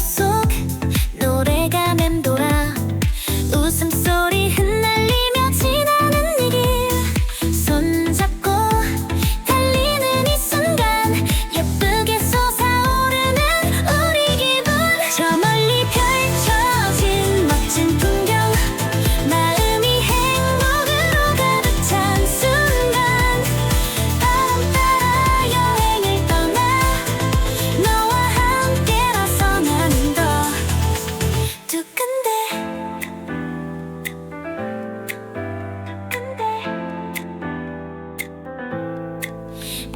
so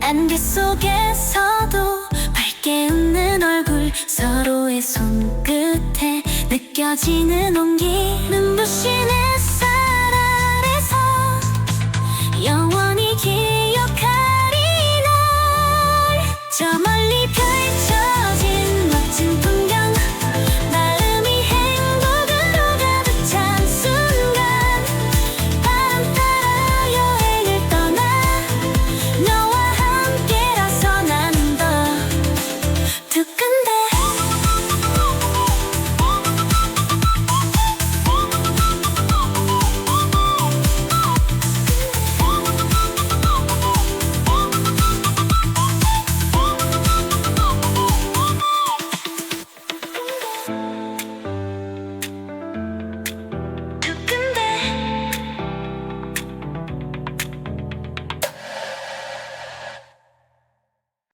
안개 속에서도 밝게 웃는 얼굴 서로의 손끝에 느껴지는 온기. 눈부신 햇살 아래서 영원히 기억하리 날저 멀리